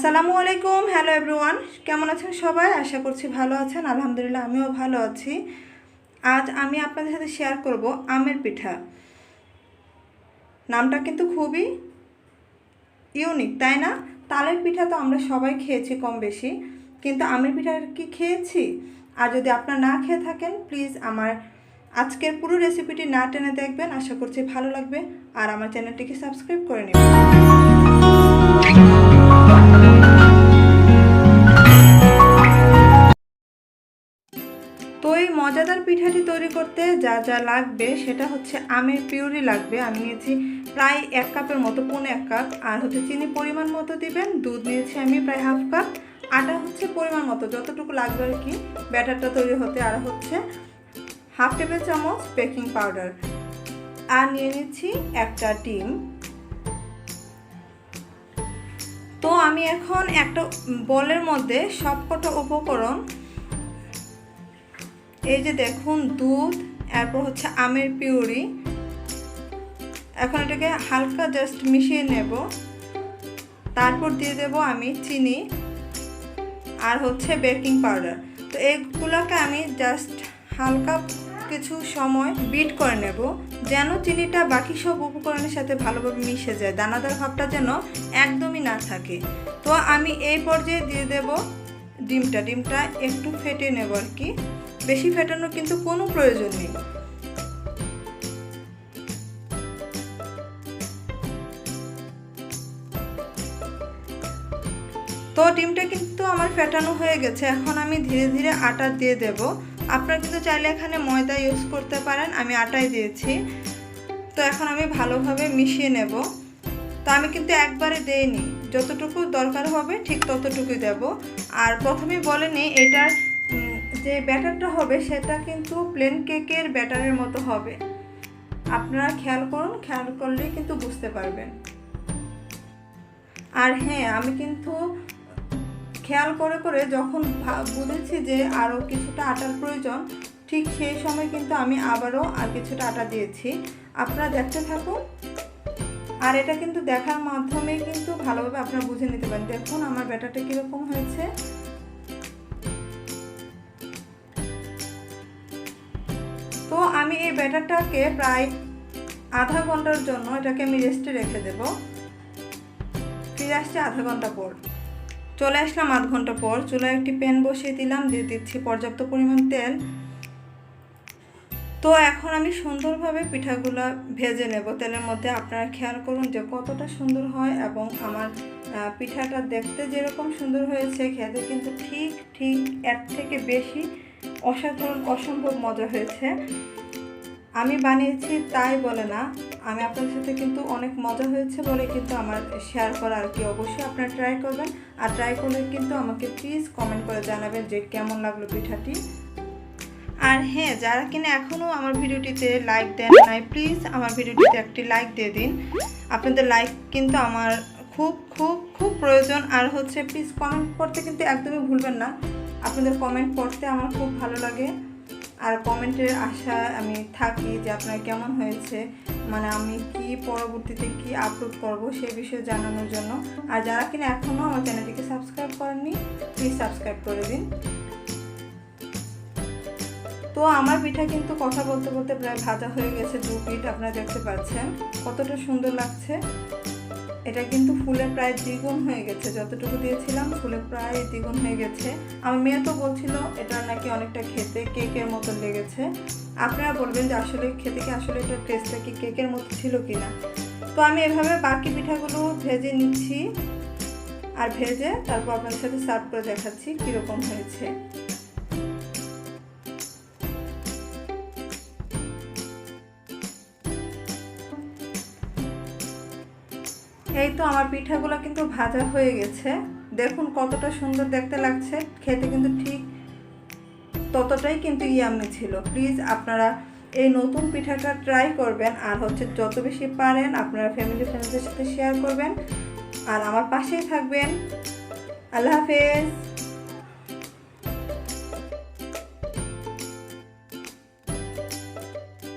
আসসালামু আলাইকুম, hello everyone. কেমন আছেন সবাই? আশা করছি ভালো আছেন। আলহামদুলিল্লাহ, আমিও ভালো আছি। আজ আমি আপনাদের সাথে শেয়ার করব আমের পিঠা। নামটা কিন্তু খুবই ইউনিক তাই না? তালের পিঠা তো আমরা সবাই খেয়েছি কম বেশি, কিন্তু আমের পিঠা কি খেয়েছি? আর যদি আপনারা না খেয়ে থাকেন প্লিজ আমার আজকের পুরো রেসিপিটি না টেনে দেখবেন। আশা করছি ভালো লাগবে। আর আমার চ্যানেলটিকে সাবস্ক্রাইব করে নেবেন। মজাদার পিঠাটি তৈরি করতে যা যা লাগবে সেটা হচ্ছে আমের পিউরি লাগবে। আমি নিয়েছি প্রায় এক কাপের মতো, পৌনে এক কাপ। আর হচ্ছে চিনি পরিমাণ মতো দিবেন। দুধ নিয়েছি আমি প্রায় হাফ কাপ। আটা হচ্ছে পরিমাণ মতো, যতটুকু লাগবে আর কি। ব্যাটারটা তৈরি হতে আর হচ্ছে হাফ টেবিল চামচ বেকিং পাউডার। আর নিয়ে নিচ্ছি একটা ডিম। তো আমি এখন একটা বলের মধ্যে সবকটা উপকরণ এই যে দেখুন দুধ, এরপর হচ্ছে আমের পিউরি। এখন এটাকে হালকা জাস্ট মিশিয়ে নেব। তারপর দিয়ে দেব আমি চিনি আর হচ্ছে বেকিং পাউডার তো এইগুলোকে আমি জাস্ট হালকা কিছু সময় বিট করে নেব, যেন চিনিটা বাকি সব উপকরণের সাথে ভালোভাবে মিশে যায়। দানাদার ভাবটা যেন একদমই না থাকে। তো আমি এই পর্যায়ে দিয়ে দেব ডিমটা ডিমটা একটু ফেটে নেব আর কি। বেশি ফেটানোর কিন্তু কোনো প্রয়োজন নেই। তো ডিমটা কিন্তু আমার ফেটানো হয়ে গেছে। এখন আমি ধীরে ধীরে আটা দিয়ে দেব। আপনারা কিন্তু চাইলে এখানে ময়দা ইউজ করতে পারেন। আমি আটাই দিয়েছি। তো এখন আমি ভালোভাবে মিশিয়ে নেব। তো আমি কিন্তু একবারে দেইনি। যতটুকু দরকার হবে, ঠিক ততটুকুই দেব। আর প্রথমে বলেনি এটার যে ব্যাটারটা হবে, সেটা কিন্তু প্লেন কেকের ব্যাটারের মতো হবে। আপনারা খেয়াল করুন, খেয়াল করলেই কিন্তু বুঝতে পারবেন। আর হ্যাঁ আমি কিন্তু খেয়াল করে করে যখন বুঝেছি যে আরও কিছুটা আটার প্রয়োজন, ঠিক সেই সময় কিন্তু আমি আবারও আর কিছুটা আটা দিয়েছি। আপনারা দেখতে থাকুন। আর এটা কিন্তু দেখার মাধ্যমে কিন্তু ভালোভাবে আপনারা বুঝে নিতে পারেন। দেখুন আমার ব্যাটারটা কীরকম হয়েছে। তো আমি এই ব্যাটারটাকে প্রায় আধা ঘণ্টার জন্য এটাকে আমি রেস্টে রেখে দেব। ফিরে আসছে আধা ঘণ্টা পর। চলে আসলাম আধ ঘণ্টা পর। চুলায় একটি প্যান বসিয়ে দিলাম, দিয়ে দিচ্ছি পর্যাপ্ত পরিমাণ তেল। তো এখন আমি সুন্দরভাবে পিঠাগুলো ভেজে নেব। তেলের মধ্যে আপনারা খেয়াল করুন যে কতটা সুন্দর হয় এবং আমার পিঠাটা দেখতে যেরকম সুন্দর হয়েছে, খেতে কিন্তু ঠিক ঠিক এর থেকে বেশি অসাধারণ, অসম্ভব মজা হয়েছে। আমি বানিয়েছি তাই বলে না, আমি আপনার সাথে কিন্তু অনেক মজা হয়েছে বলে কিন্তু আমার শেয়ার করা আর কি। অবশ্যই আপনারা ট্রাই করবেন। আর ট্রাই করলে কিন্তু আমাকে প্লিজ কমেন্ট করে জানাবেন যে কেমন লাগল পিঠাটি। আর হ্যাঁ যারা কিনা এখনও আমার ভিডিওটিতে লাইক দেন নাই প্লিজ আমার ভিডিওটিতে একটি লাইক দিয়ে দিন। আপনাদের লাইক কিন্তু আমার খুব খুব খুব প্রয়োজন। আর হচ্ছে প্লিজ কমেন্ট করতে কিন্তু একদমই ভুলবেন না। আপনাদের কমেন্ট পড়তে আমার খুব ভালো লাগে। আর কমেন্টের আশা আমি থাকি যে আপনার কেমন হয়েছে মানে আমি কি পরবর্তীতে কি আপলোড করব সে বিষয়ে জানানোর জন্য। আর যারা কিনা এখনও আমার চ্যানেলটিকে সাবস্ক্রাইব করেননি প্লিজ সাবস্ক্রাইব করে দিন। তো আমার পিঠা কিন্তু কথা বলতে বলতে প্রায় ভাজা হয়ে গেছে, দু পিঠ আপনারা দেখতে পাচ্ছেন। কতটা সুন্দর লাগছে। এটা কিন্তু ফুলে প্রায় দ্বিগুণ হয়ে গেছে। যতটুকু দিয়েছিলাম ফুলে প্রায় দ্বিগুণ হয়ে গেছে। আমার মেয়ে তো বলছিল, এটা নাকি অনেকটা খেতে কেকের মতো লেগেছে। আপনারা বলবেন যে, আসলে খেতে কি, আসলে এটা টেস্টটা কি কেকের মতো ছিল কি না তো আমি এভাবে বাকি পিঠাগুলো ভেজে নিচ্ছি। আর ভেজে তারপর আপনাদের সাথে সার্ভ করে দেখাচ্ছি কীরকম হয়েছে। এই তো আমার পিঠাগুলো কিন্তু ভাজা হয়ে গেছে। দেখুন কতটা সুন্দর দেখতে লাগছে। খেতে কিন্তু ঠিক ততটাই কিন্তু ইয়ামি ছিল। প্লিজ আপনারা এই নতুন পিঠাটা ট্রাই করবেন আর হচ্ছে যত বেশি পারেন আপনারা ফ্যামিলি ফ্রেন্ডসদের সাথে শেয়ার করবেন। আর আমার পাশেই থাকবেন। আল্লাহ হাফেজ।